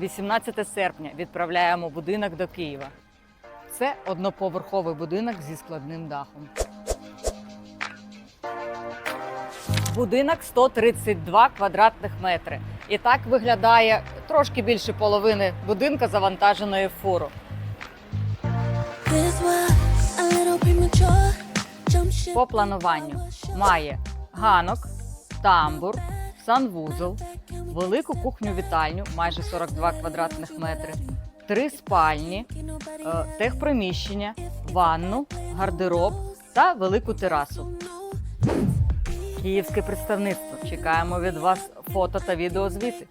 18 серпня відправляємо будинок до Києва. Це одноповерховий будинок зі складним дахом. Будинок 132 квадратних метри. І так виглядає трошки більше половини будинка завантаженої в фуру. По плануванню має ганок, тамбур, санвузол, велику кухню-вітальню майже 42 квадратних метри, три спальні, е, техприміщення, ванну, гардероб та велику терасу. Київське представництво. Чекаємо від вас фото та відеозвіти.